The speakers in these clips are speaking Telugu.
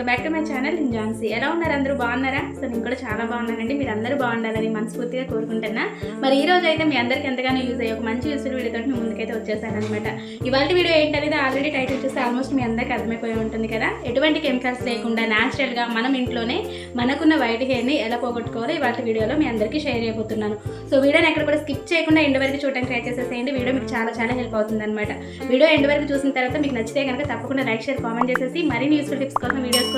Welcome back to my channel నేను ఎలా ఉన్నారు అందరూ? బాగున్నారా? సో నేను కూడా చాలా బాగున్నానండి. మీరు అందరూ బాగుండాలని మనస్ఫూర్తిగా కోరుకుంటున్నా. మరి ఈ రోజు అయితే మీ అందరికీ ఎంతగానో యూజ్ అయ్యే ఒక మంచి యూస్ఫుల్ వీడియోతో మీ ముందుకైతే వచ్చేసాను అనమాట ఇవాళ వీడియో ఏంటనేది ఆల్రెడీ టైటిల్ చూస్తే ఆల్మోస్ట్ మీ అందరికీ అర్థమైపోయి ఉంటుంది కదా. ఎటువంటి కెమికల్స్ లేకుండా న్యాచురల్గా మనం ఇంట్లోనే మనకున్న వైట్ హెయిర్ని ఎలా పోగొట్టుకోవాలో ఇవాళ వీడియోలో మీ అందరికీ షేర్ చేయబోతున్నాను. సో వీడియోని ఎక్కడ కూడా స్కిప్ చేయకుండా ఎండ్ వరకు చూడడానికి ట్రై చేసేసేయండి. వీడియో మీకు చాలా చాలా హెల్ప్ అవుతుంది అనమాట వీడియో ఎండ్ వరకు చూసిన తర్వాత మీకు నచ్చితే కనుక తప్పకుండా లైక్ షేర్ కామెంట్ చేసేసి మరిన్ని యూస్ఫుల్ టిప్స్ కోసం వీడియోస్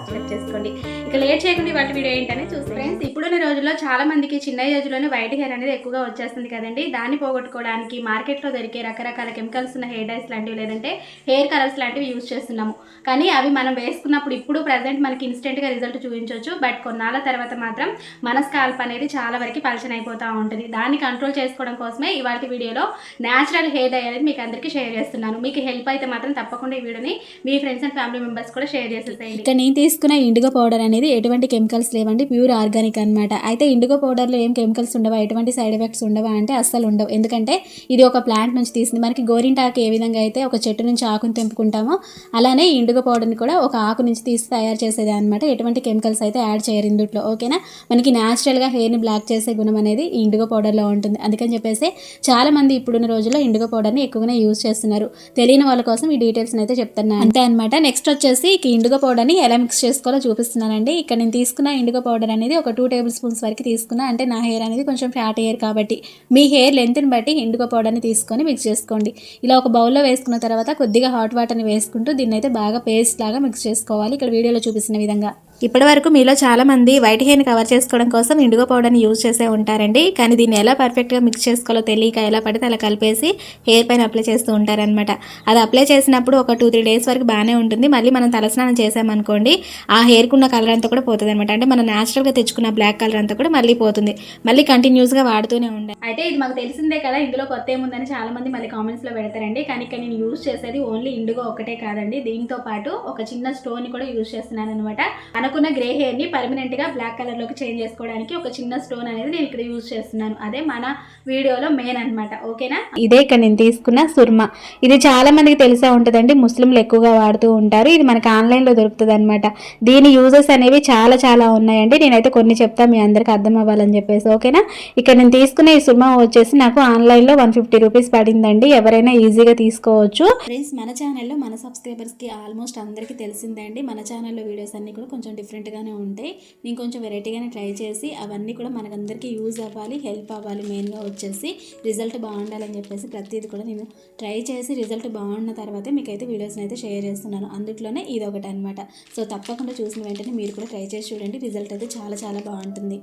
సబ్స్క్రైబ్ చేసుకోండి. ఇక లేట్ చేయకుండా వాటి వీడియో ఏంటనే చూస్తే. ఫ్రెండ్స్ ఇప్పుడున్న రోజుల్లో చాలా మందికి చిన్న ఏజ్లోనే వైట్ హెయిర్ అనేది ఎక్కువగా వచ్చేస్తుంది కదండి. దాన్ని పోగొట్టుకోవడానికి మార్కెట్లో దొరికే రకరకాల కెమికల్స్ ఉన్న హెయిర్ డైస్ లాంటివి లేదంటే హెయిర్ కలర్స్ లాంటివి యూజ్ చేస్తున్నాము. కానీ అవి మనం వేసుకున్నప్పుడు ఇప్పుడు ప్రజెంట్ మనకి ఇన్స్టెంట్గా రిజల్ట్ చూపించవచ్చు బట్ కొన్నాళ్ళ తర్వాత మాత్రం మన స్కాల్ప్ అనేది చాలా వరకు పలచన అయిపోతూ ఉంటుంది. దాన్ని కంట్రోల్ చేసుకోవడం కోసమే ఇవాళ వీడియోలో న్యాచురల్ హెయిర్ డై అనేది మీకు అందరికీ షేర్ చేస్తున్నాను. మీకు హెల్ప్ అయితే మాత్రం తప్పకుండా ఈ వీడియోని మీ ఫ్రెండ్స్ అండ్ ఫ్యామిలీ మెంబర్స్ కూడా షేర్ చేసేసేయండి. ఇక్కడ నేను తీసుకున్న ఇండిగో పౌడర్ అనేది ఎటువంటి కెమికల్స్ లేవండి ప్యూర్ ఆర్గానిక్ అన్నమాట. అయితే ఇండిగో పౌడర్లో ఏం కెమికల్స్ ఉండవా ఎటువంటి సైడ్ ఎఫెక్ట్స్ ఉండవా అంటే అస్సలు ఉండవు. ఎందుకంటే ఇది ఒక ప్లాంట్ నుంచి తీసింది. మనకి గోరింటాకు ఏ విధంగా అయితే ఒక చెట్టు నుంచి ఆకుని తెంపుకుంటామో అలానే ఇండిగో పౌడర్ని కూడా ఒక ఆకు నుంచి తీసి తయారు చేసేది అనమాట ఎటువంటి కెమికల్స్ అయితే యాడ్ చేయరు ఇందుట్లో ఓకేనా? మనకి న్యాచురల్గా హెయిర్ని బ్లాక్ చేసే గుణం అనేది ఈ ఇండిగో పౌడర్లో ఉంటుంది. అందుకని చెప్పేసి చాలా మంది ఇప్పుడున్న రోజుల్లో ఇండిగో పౌడర్ని ఎక్కువగా యూజ్ చేస్తున్నారు. తెలియని వాళ్ళ కోసం ఈ డీటెయిల్స్ అయితే చెప్తున్నాను. అంతే అనమాట నెక్స్ట్ వచ్చేసి ఇండిగో పౌడర్ని ఎలా మిక్స్ చేసుకోవాలో చూపిస్తున్నానండి. ఇక్కడ నేను తీసుకున్న ఇండిగో పౌడర్ అనేది ఒక టూ టేబుల్ స్పూన్స్ వరకు తీసుకున్నా. అంటే నా హెయిర్ అనేది కొంచెం ఫ్యాట్ హెయిర్ కాబట్టి. మీ హెయిర్ లెంత్ని బట్టి ఇండిగో పౌడర్ని తీసుకొని మిక్స్ చేసుకోండి. ఇలా ఒక బౌల్లో వేసుకున్న తర్వాత కొద్దిగా హాట్ వాటర్ని వేసుకుంటూ దీన్ని అయితే బాగా పేస్ట్ లాగా మిక్స్ చేసుకోవాలి. ఇక్కడ వీడియోలో చూపిస్తున్న విధంగా. ఇప్పటి వరకు మీలో చాలా మంది వైట్ హెయిర్ని కవర్ చేసుకోవడం కోసం ఇండిగో పౌడర్ని యూజ్ చేసే ఉంటారండి. కానీ దీన్ని ఎలా పర్ఫెక్ట్గా మిక్స్ చేసుకోవాలో తెలియక ఎలా పడితే అలా కలిపేసి హెయిర్ పైన అప్లై చేస్తూ ఉంటారనమాట అది అప్లై చేసినప్పుడు ఒక టూ త్రీ డేస్ వరకు బాగానే ఉంటుంది. మళ్ళీ మనం తలస్నానం చేసామనుకోండి ఆ హెయిర్కి ఉన్న కలర్ అంతా కూడా పోతుంది అనమాట అంటే మనం న్యాచురల్గా తెచ్చుకున్న బ్లాక్ కలర్ అంతా కూడా మళ్ళీ పోతుంది. మళ్ళీ కంటిన్యూస్గా వాడుతూనే ఉండాలి. అయితే ఇది మాకు తెలిసిందే కదా ఇందులో కొత్త ఏముందని చాలామంది మళ్ళీ కామెంట్స్లో పెడతారండి. కానీ ఇక్కడ నేను యూజ్ చేసేది ఓన్లీ ఇండిగో ఒకటే కాదండి. దీంతో పాటు ఒక చిన్న స్టోన్ కూడా యూజ్ చేస్తున్నాను అనమాట మనకున్న గ్రే హెయిర్ని పర్మనెంట్గా పర్మనెంట్గా బ్లాక్ కలర్లోకి చేంజ్ చేసుకోవడానికి ఒక చిన్న స్టోన్ అనేది నేను ఇక్కడ యూజ్ చేస్తున్నాను. అదే మన వీడియోలో మెయిన్ అన్నమాట. ఓకేనా ఇదే ఇక్కడ నేను తీసుకున్న సుర్మా. ఇది చాలా మందికి తెలిసే ఉంటుందండి. ముస్లింలు ఎక్కువగా వాడుతూ ఉంటారు. ఇది మనకి ఆన్లైన్లో దొరుకుతుంది అనమాట దీని యూజెస్ అనేవి చాలా చాలా ఉన్నాయండి. నేనైతే కొన్ని చెప్తా మీ అందరికి అర్థం అవ్వాలని చెప్పేసి. ఓకేనా ఇక్కడ నేను తీసుకున్న ఈ సుర్మా వచ్చేసి నాకు ఆన్లైన్లో వన్ ఫిఫ్టీ రూపీస్ పడిందండి. ఎవరైనా ఈజీగా తీసుకోవచ్చు. ఫ్రెండ్స్ మన ఛానల్లో మన సబ్స్క్రైబర్స్కి ఆల్మోస్ట్ అందరికీ తెలిసిందే అండి మన ఛానల్లో వీడియోస్ అన్నీ కూడా కొంచెం డిఫరెంట్గానే ఉంటాయి నేను కొంచెం వెరైటీగానే ట్రై చేసి అవన్నీ కూడా మనకందరికీ యూజ్ అవ్వాలి హెల్ప్ అవ్వాలి మెయిన్గా వచ్చేసి రిజల్ట్ బాగుండాలని చెప్పేసి ప్రతిదీ కూడా నేను ట్రై చేసి రిజల్ట్ బాగున్న తర్వాతే మీకైతే వీడియోస్ని అయితే షేర్ చేస్తున్నాను. అందుట్లోనే ఇది ఒకటి అనమాట సో తప్పకుండా చూసిన వెంటనే మీరు కూడా ట్రై చేసి చూడండి. రిజల్ట్ అయితే చాలా చాలా బాగుంటుంది.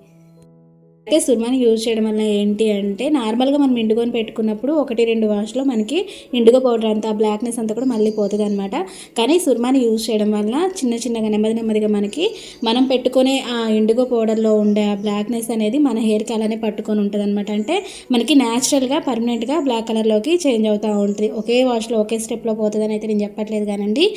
అయితే సుర్మాని యూజ్ చేయడం వల్ల ఏంటి అంటే నార్మల్గా మనం ఇండుగోని పెట్టుకున్నప్పుడు ఒకటి రెండు వాష్లో మనకి ఇండుగో పౌడర్ అంతా బ్లాక్నెస్ అంతా కూడా మళ్ళీ పోతుంది అనమాట కానీ సుర్మాని యూజ్ చేయడం వల్ల చిన్న చిన్నగా నెమ్మది నెమ్మదిగా మనకి మనం పెట్టుకునే ఆ ఇండుగో పౌడర్లో ఉండే ఆ బ్లాక్నెస్ అనేది మన హెయిర్కి అలానే పట్టుకొని ఉంటుంది అనమాట అంటే మనకి న్యాచురల్గా పర్మనెంట్గా బ్లాక్ కలర్లోకి చేంజ్ అవుతూ ఉంటుంది. ఒకే వాష్లో ఒకే స్టెప్లో పోతుందని అయితే నేను చెప్పట్లేదు కానండి.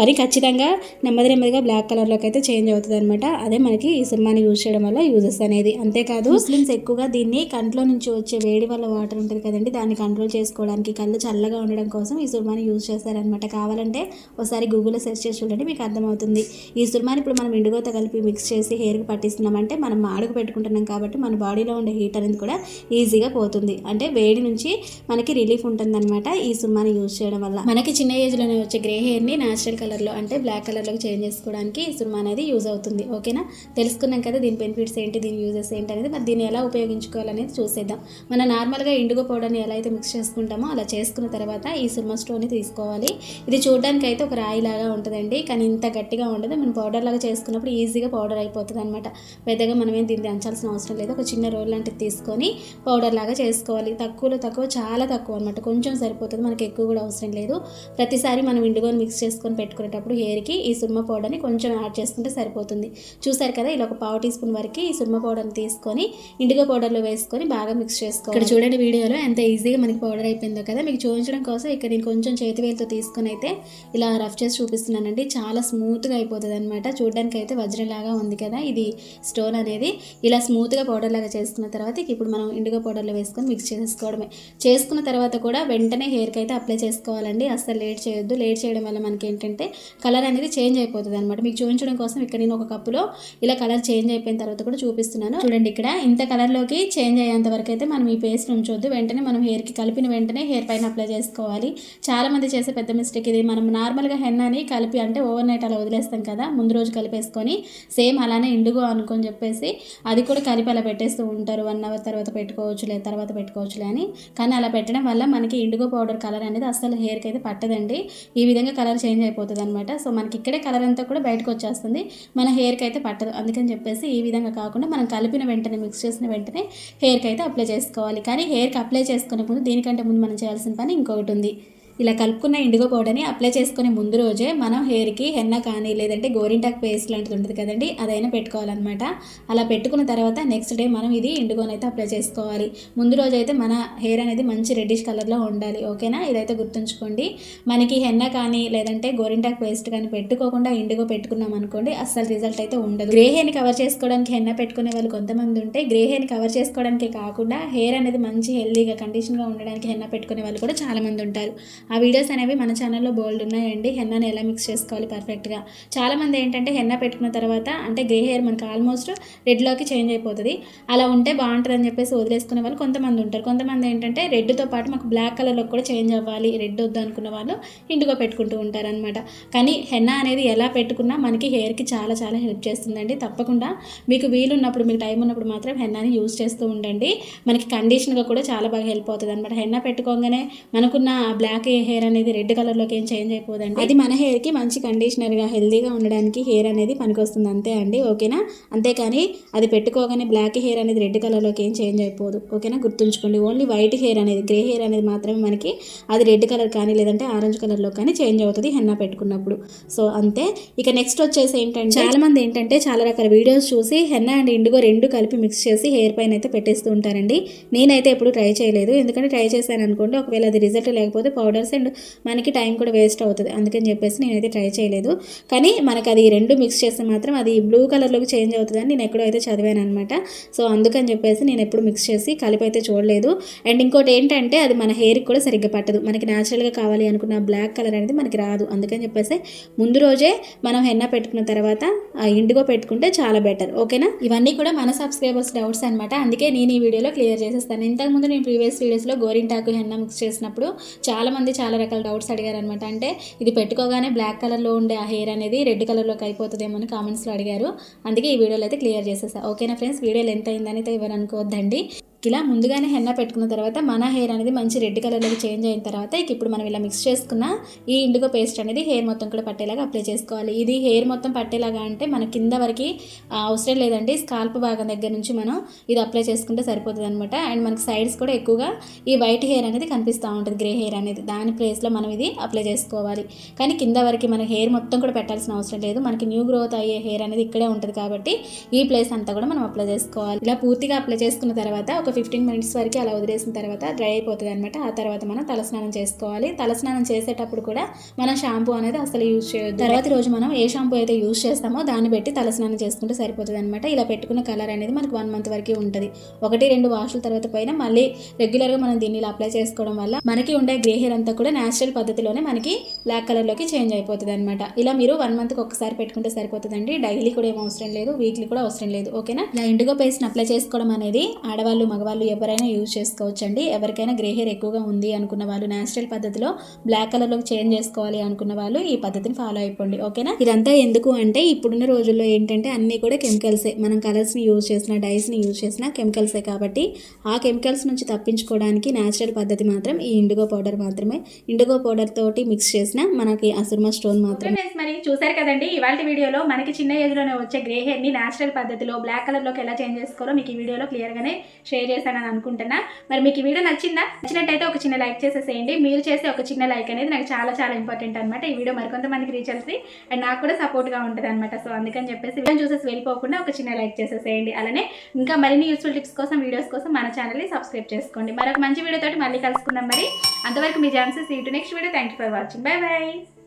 కానీ ఖచ్చితంగా నెమ్మది నెమ్మదిగా బ్లాక్ కలర్లోకి అయితే చేంజ్ అవుతుంది అనమాట అదే మనకి ఈ సుర్మాని యూజ్ చేయడం వల్ల యూజెస్ అనేది అంతేకాదు. ముస్లిమ్స్ ఎక్కువగా దీన్ని కంట్లో నుంచి వచ్చే వేడి వల్ల వాటర్ ఉంటుంది కదండి దాన్ని కంట్రోల్ చేసుకోవడానికి కళ్ళు చల్లగా ఉండడం కోసం ఈ సుర్మాని యూజ్ చేస్తారనమాట కావాలంటే ఒకసారి గూగుల్లో సెర్చ్ చేసి చూడండి మీకు అర్థమవుతుంది. ఈ సుర్మాని ఇప్పుడు మనం ఇండుగోత కలిపి మిక్స్ చేసి హెయిర్కి పట్టిస్తున్నామంటే మనం మాడుకు పెట్టుకుంటున్నాం కాబట్టి మన బాడీలో ఉండే హీట్ అనేది కూడా ఈజీగా పోతుంది. అంటే వేడి నుంచి మనకి రిలీఫ్ ఉంటుందన్నమాట ఈ సుర్మాని యూజ్ చేయడం వల్ల. మనకి చిన్న ఏజ్లోనే వచ్చే గ్రే హెయిర్ని న్యాచురల్ కలర్లో అంటే బ్లాక్ కలర్లోకి చేంజ్ చేసుకోవడానికి ఈ సుర్మా అనేది యూజ్ అవుతుంది. ఓకేనా? తెలుసుకున్నాం కదా దీని బెనిఫిట్స్ ఏంటి దీని యూజెస్ ఏంటి అనేది మరి దీన్ని ఎలా ఉపయోగించుకోవాలనేది చూసేద్దాం. మనం నార్మల్గా ఇండిగో పౌడర్ని ఎలా అయితే మిక్స్ చేసుకుంటామో అలా చేసుకున్న తర్వాత ఈ సుర్మ స్టోన్ని తీసుకోవాలి. ఇది చూడడానికి అయితే ఒక రాయిలాగా ఉంటుందండి. కానీ ఇంత గట్టిగా ఉండదు. మనం పౌడర్ లాగా చేసుకున్నప్పుడు ఈజీగా పౌడర్ అయిపోతుంది అనమాట పెద్దగా మనం ఏం దీన్ని దంచాల్సిన అవసరం లేదు. ఒక చిన్న రోల్ లాంటిది తీసుకొని పౌడర్ లాగా చేసుకోవాలి. తక్కువలో తక్కువ చాలా తక్కువ అనమాట కొంచెం సరిపోతుంది. మనకి ఎక్కువ కూడా అవసరం లేదు. ప్రతిసారి మనం ఇండిగోని మిక్స్ చేసుకొని పెట్టుకునేటప్పుడు హెయిర్కి ఈ సుర్మ పౌడర్ని కొంచెం యాడ్ చేసుకుంటే సరిపోతుంది. చూసారు కదా ఇలా ఒక పావు టీ స్పూన్ వరకు ఈ సుర్మ పౌడర్ని తీసుకొని ఇండిగో పౌడర్లో వేసుకొని బాగా మిక్స్ చేసుకోవాలి. ఇక్కడ చూడండి వీడియోలో ఎంత ఈజీగా మనకి పౌడర్ అయిపోయిందో కదా. మీకు చూపించడం కోసం ఇక్కడ నేను కొంచెం చేతి వేలుతో తీసుకొని అయితే ఇలా రఫ్ చేసి చూపిస్తున్నానండి. చాలా స్మూత్గా అయిపోతుంది అనమాట చూడడానికి అయితే వజ్రంలాగా ఉంది కదా ఇది స్టోన్ అనేది. ఇలా స్మూత్గా పౌడర్ లాగా చేసుకున్న తర్వాత ఇప్పుడు మనం ఇండిగో పౌడర్లో వేసుకొని మిక్స్ చేసుకోవడమే. చేసుకున్న తర్వాత కూడా వెంటనే హెయిర్కి అయితే అప్లై చేసుకోవాలండి. అస్సలు లేట్ చేయొద్దు. లేట్ చేయడం వల్ల మనకి ఏంటంటే కలర్ అనేది చేంజ్ అయిపోతుంది అనమాట మీకు చూపించడం కోసం ఇక్కడ నేను ఒక కప్పులో ఇలా కలర్ చేంజ్ అయిపోయిన తర్వాత కూడా చూపిస్తున్నాను. చూడండి ఇక్కడ ఇంత కలర్లోకి చేంజ్ అయ్యేంత వరకు అయితే మనం ఈ పేస్ట్ ఉంచొద్దు. వెంటనే మనం హెయిర్కి కలిపిన వెంటనే హెయిర్ పైన అప్లై చేసుకోవాలి. చాలామంది చేసే పెద్ద మిస్టేక్ ఇది. మనం నార్మల్గా హెన్నాని కలిపి అంటే ఓవర్ నైట్ అలా వదిలేస్తాం కదా ముందు రోజు కలిపేసుకొని సేమ్ అలానే ఇండుగో అనుకొని చెప్పేసి అది కూడా కలిపి అలా పెట్టేస్తూ ఉంటారు. వన్ అవర్ తర్వాత పెట్టుకోవచ్చులే తర్వాత పెట్టుకోవచ్చులే అని. కానీ అలా పెట్టడం వల్ల మనకి ఇండిగో పౌడర్ కలర్ అనేది అసలు హెయిర్కి అయితే పట్టదండి. ఈ విధంగా కలర్ చేంజ్ అయిపోతుంది అనమాట సో మనకి ఇక్కడే కలర్ అంతా కూడా బయటకు వచ్చేస్తుంది. మన హెయిర్కి అయితే పట్టదు. అందుకని చెప్పేసి ఈ విధంగా కాకుండా మనం కలిపిన వెంటనే మిక్స్ చేసిన వెంటనే హెయిర్కి అయితే అప్లై చేసుకోవాలి. కానీ హెయిర్కి అప్లై చేసుకునే ముందు దీనికంటే ముందు మనం చేయాల్సిన పని ఇంకొకటి ఉంది. ఇలా కలుపుకున్న ఇండిగో పౌడర్ని అప్లై చేసుకునే ముందు రోజే మనం హెయిర్కి హెన్న కానీ లేదంటే గోరింటాక్ పేస్ట్ లాంటిది ఉంటుంది కదండి అదైనా పెట్టుకోవాలన్నమాట. అలా పెట్టుకున్న తర్వాత నెక్స్ట్ డే మనం ఇది ఇండిగోని అయితే అప్లై చేసుకోవాలి. ముందు రోజు అయితే మన హెయిర్ అనేది మంచి రెడ్డిష్ కలర్లో ఉండాలి ఓకేనా? ఇదైతే గుర్తుంచుకోండి. మనకి హెన్న కానీ లేదంటే గోరింటాక్ పేస్ట్ కానీ పెట్టుకోకుండా ఇండిగో పెట్టుకున్నాం అనుకోండి అస్సలు రిజల్ట్ అయితే ఉండదు. గ్రే హెయిర్ని కవర్ చేసుకోవడానికి హెన్న పెట్టుకునే వాళ్ళు కొంతమంది ఉంటే గ్రే హెయిర్ని కవర్ చేసుకోవడానికి కాకుండా హెయిర్ అనేది మంచి హెల్దీగా కండిషన్గా ఉండడానికి హెన్న పెట్టుకునే వాళ్ళు కూడా చాలామంది ఉంటారు. ఆ వీడియోస్ అనేవి మన ఛానల్లో బోల్డ్ ఉన్నాయండి. హెన్నాని ఎలా మిక్స్ చేసుకోవాలి పర్ఫెక్ట్గా చాలామంది ఏంటంటే హెన్న పెట్టుకున్న తర్వాత అంటే గ్రే హెయిర్ మనకి ఆల్మోస్ట్ రెడ్లోకి చేంజ్ అయిపోతుంది. అలా ఉంటే బాగుంటుంది అని చెప్పేసి వదిలేసుకునే వాళ్ళు కొంతమంది ఉంటారు. కొంతమంది ఏంటంటే రెడ్తో పాటు మాకు బ్లాక్ కలర్లో కూడా చేంజ్ అవ్వాలి రెడ్ వద్దు అనుకున్న వాళ్ళు ఇంటికో పెట్టుకుంటూ ఉంటారనమాట కానీ హెన్నా అనేది ఎలా పెట్టుకున్నా మనకి హెయిర్కి చాలా చాలా హెల్ప్ చేస్తుందండి. తప్పకుండా మీకు వీలున్నప్పుడు మీకు టైం ఉన్నప్పుడు మాత్రం హెన్నాని యూజ్ చేస్తూ ఉండండి. మనకి కండిషన్గా కూడా చాలా బాగా హెల్ప్ అవుతుంది అనమాట హెన్నా పెట్టుకోగానే మనకున్న బ్లాక్ హెయిర్ అనేది రెడ్ కలర్లోకి ఏం చేంజ్ అయిపోదండి. అది మన హెయిర్కి మంచి కండిషనర్గా హెల్దీగా ఉండడానికి హెయిర్ అనేది పనికొస్తుంది. అంతే అండి. ఓకేనా? అంతేకాని అది పెట్టుకోగానే బ్లాక్ హెయిర్ అనేది రెడ్ కలర్లోకి ఏం చేంజ్ అయిపోదు. ఓకేనా? గుర్తుంచుకోండి. ఓన్లీ వైట్ హెయిర్ అనేది గ్రే హెయిర్ అనేది మాత్రమే మనకి అది రెడ్ కలర్ కానీ లేదంటే ఆరెంజ్ కలర్లో కానీ చేంజ్ అవుతుంది హెన్నా పెట్టుకున్నప్పుడు. సో అంతే. ఇక నెక్స్ట్ వచ్చేసి ఏంటంటే చాలా మంది ఏంటంటే చాలా రకాల వీడియోస్ చూసి హెన్నా అండ్ ఇండిగో రెండు కలిపి మిక్స్ చేసి హెయిర్ పైన అయితే పెట్టేస్తూ ఉంటారండి. నేనైతే ఎప్పుడు ట్రై చేయలేదు. ఎందుకంటే ట్రై చేశాను అనుకోండి ఒకవేళ అది రిజల్ట్ లేకపోతే పౌడర్స్ అండ్ మనకి టైం కూడా వేస్ట్ అవుతుంది. అందుకని చెప్పేసి నేనైతే ట్రై చేయలేదు. కానీ మనకి అది రెండు మిక్స్ చేస్తే మాత్రం అది బ్లూ కలర్లోకి చేంజ్ అవుతుందని నేను ఎక్కడో అయితే చదివాను అనమాట సో అందుకని చెప్పేసి నేను ఎప్పుడు మిక్స్ చేసి కలిపి అయితే చూడలేదు. అండ్ ఇంకోటి ఏంటంటే అది మన హెయిర్కి కూడా సరిగ్గా పట్టదు. మనకి న్యాచురల్గా కావాలి అనుకున్న బ్లాక్ కలర్ అనేది మనకి రాదు. అందుకని చెప్పేసి ముందు రోజే మనం హెన్న పెట్టుకున్న తర్వాత ఇండిగో పెట్టుకుంటే చాలా బెటర్. ఓకేనా? ఇవన్నీ కూడా మన సబ్స్క్రైబర్స్ డౌట్స్ అనమాట అందుకే నేను ఈ వీడియోలో క్లియర్ చేసేస్తాను. ఇంతకుముందు నేను ప్రీవియస్ వీడియోస్లో గోరింటాకు హెన్న మిక్స్ చేసినప్పుడు చాలా మంది చాలా రకాల డౌట్స్ అడిగారు అనమాట అంటే ఇది పెట్టుకోగానే బ్లాక్ కలర్లో ఉండే ఆ హెయిర్ అనేది రెడ్ కలర్లోకి అయిపోతుందేమో అని కామెంట్స్లో అడిగారు. అందుకే ఈ వీడియోలో అయితే క్లియర్ చేసేసా. ఓకేనా ఫ్రెండ్స్ వీడియో లెంత్ అయిందని అయితే ఎవరు అనుకోవద్దండి. ఇలా ముందుగానే హెన్న పెట్టుకున్న తర్వాత మన హెయిర్ అనేది మంచి రెడ్ కలర్లోకి చేంజ్ అయిన తర్వాత ఇక ఇప్పుడు మనం ఇలా మిక్స్ చేసుకున్న ఈ ఇండిగో పేస్ట్ అనేది హెయిర్ మొత్తం కూడా పట్టేలాగా అప్లై చేసుకోవాలి. ఇది హెయిర్ మొత్తం పట్టేలాగా అంటే మన కింద వరకు అవసరం లేదండి. స్కాల్ప్ భాగం దగ్గర నుంచి మనం ఇది అప్లై చేసుకుంటే సరిపోతుంది అనమాట అండ్ మనకి సైడ్స్ కూడా ఎక్కువగా ఈ వైట్ హెయిర్ అనేది కనిపిస్తూ ఉంటుంది గ్రే హెయిర్ అనేది. దాని ప్లేస్లో మనం ఇది అప్లై చేసుకోవాలి. కానీ కింద వరకు మన హెయిర్ మొత్తం కూడా పెట్టాల్సిన అవసరం లేదు. మనకి న్యూ గ్రోత్ అయ్యే హెయిర్ అనేది ఇక్కడే ఉంటుంది కాబట్టి ఈ ప్లేస్ అంతా కూడా మనం అప్లై చేసుకోవాలి. ఇలా పూర్తిగా అప్లై చేసుకున్న తర్వాత ఒక ఫిఫ్టీన్ మినిట్స్ వరకు అలా వదిలేసిన తర్వాత డ్రై అయిపోతుంది అనమాట ఆ తర్వాత మనం తలస్నానం చేసుకోవాలి. తలస్నానం చేసేటప్పుడు కూడా మనం షాంపూ అనేది అసలు యూజ్ చేయొద్దు. తర్వాత రోజు మనం ఏ షాంపూ అయితే యూజ్ చేస్తామో దాన్ని పెట్టి తలస్నానం చేసుకుంటే సరిపోతుంది అనమాట ఇలా పెట్టుకున్న కలర్ అనేది మనకి వన్ మంత్ వరకు ఉంటుంది. ఒకటి రెండు వాషుల తర్వాత పైన మళ్ళీ రెగ్యులర్గా మనం దీన్ని ఇలా అప్లై చేసుకోవడం వల్ల మనకి ఉండే గ్రే హెయిర్ అంతా కూడా న్యాచురల్ పద్ధతిలోనే మనకి బ్లాక్ కలర్లోకి చేంజ్ అయిపోతుంది అనమాట ఇలా మీరు వన్ మంత్కి ఒకసారి పెట్టుకుంటే సరిపోతుందండి. డైలీ కూడా ఏం అవసరం లేదు. వీక్లీ కూడా అవసరం లేదు. ఓకేనా? ఇలా ఇండిగో పేస్ట్ని అప్లై చేసుకోవడం అనేది ఆడవాళ్ళు మగవాళ్ళు ఎవరైనా యూజ్ చేసుకోవచ్చు అండి ఎవరికైనా గ్రే హెయిర్ ఎక్కువగా ఉంది అనుకున్న వాళ్ళు న్యాచురల్ పద్ధతిలో బ్లాక్ కలర్లోకి చేంజ్ చేసుకోవాలి అనుకున్న వాళ్ళు ఈ పద్ధతిని ఫాలో అయిపోండి. ఓకేనా? ఇదంతా ఎందుకు అంటే ఇప్పుడున్న రోజుల్లో ఏంటంటే అన్నీ కూడా కెమికల్సే మనం కలర్స్ని యూజ్ చేసిన డైస్ని యూజ్ చేసిన కెమికల్సే కాబట్టి ఆ కెమికల్స్ నుంచి తప్పించుకోవడానికి న్యాచురల్ పద్ధతి మాత్రం ఈ ఇండిగో పౌడర్ మాత్రమే. ఇండిగో పౌడర్ తోటి మిక్స్ చేసిన మనకి అసుర్మా స్టోన్ ఫ్రెండ్స్ మరి చూసారు కదండి ఇవాళ వీడియోలో మనకి చిన్న ఏజ్లోనే వచ్చే గ్రే హెయిర్ని నేచురల్ పద్ధతిలో బ్లాక్ కలర్లోకి ఎలా చేంజ్ చేసుకోవాలో మీకు ఈ వీడియోలో క్లియర్ గానే షేర్ చేశానని అనుకుంటున్నా. మరి మీకు ఈ వీడియో నచ్చిందా? నచ్చినట్టయితే ఒక చిన్న లైక్ చేసేసేయండి. మీరు చేసే ఒక చిన్న లైక్ అనేది నాకు చాలా చాలా ఇంపార్టెంట్ అనమాట ఈ వీడియో మరికొంతమందికి రీచ్ అవుతుంది అండ్ నాకు కూడా సపోర్ట్గా ఉంటుంది అనమాట సో అందుకని చెప్పేసి వీడియో చూసేసి వెళ్ళిపోకుండా ఒక చిన్న లైక్ చేసేసేయండి. అలానే ఇంకా మరిన్ని యూస్ఫుల్ టిప్స్ కోసం వీడియోస్ కోసం మన ఛానల్ని సబ్స్క్రైబ్ చేసుకోండి. మరొక మంచి వీడియో తోటి మళ్ళీ కలుసుకుందాం మరి. అంతవరకు మీ ఛాన్సెస్ ఈ to next video thank you for watching bye bye